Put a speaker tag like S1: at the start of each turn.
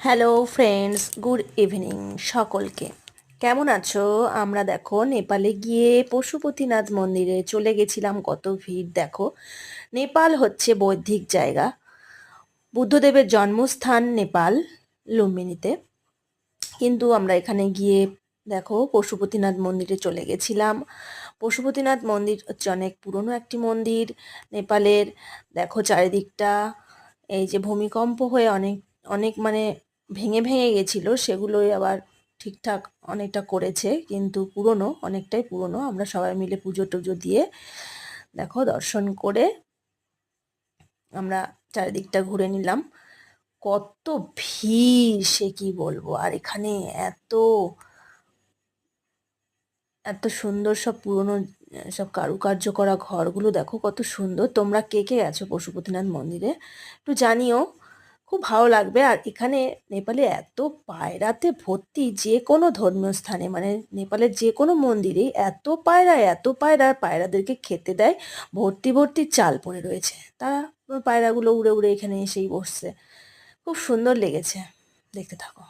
S1: Hello friends good evening সকলকে। কেমন আছো? আমরা দেখো, নেপালে গিয়ে পশুপতিনাথ মন্দিরে চলে গেছিলাম কত ভিড়, দেখো। নেপাল হচ্ছে বৌদ্ধিক জায়গা। বুদ্ধদেবের জন্মস্থান নেপাল, লুম্বিনীতে। কিন্তু আমরা এখানে গিয়ে, দেখো, পশুপতিনাথ মন্দিরে চলে গেছিলাম। পশুপতিনাথ মন্দির হচ্ছে অনেক পুরনো একটি মন্দির। নেপালের, দেখো, চারিদিকটা, এই যে ভূমিকম্প হয়ে অনেক অনেক মানে ভেঙে ভেঙে গেছিল, সেগুলোই আবার ঠিকঠাক অনেকটা করেছে, কিন্তু পুরনো, অনেকটাই পুরনো। আমরা সবাই মিলে পুজো টুজো দিয়ে, দেখো, দর্শন করে আমরা চারিদিকটা ঘুরে নিলাম। কত ভিড়, সে কি বলব? আর এখানে এত এত সুন্দর সব পুরনো, সব কারুকার্য করা ঘরগুলো, দেখো কত সুন্দর। তোমরা কে কে গেছো পশুপতিনাথ মন্দিরে? একটু জানিও খুব ভালো লাগবে। আর এখানে নেপালে এত পায়রাতে ভর্তি যে কোনো ধর্মীয় স্থানে মানে নেপালের যে কোনো মন্দিরে এত পায়রা এত পায়রা, পায়রাদেরকে খেতে দেয়। ভর্তি ভর্তি চাল পড়ে রয়েছে। তারা পায়রাগুলো উড়ে উড়ে এখানে এসেই বসছে। খুব সুন্দর লেগেছে। দেখতে থাকো।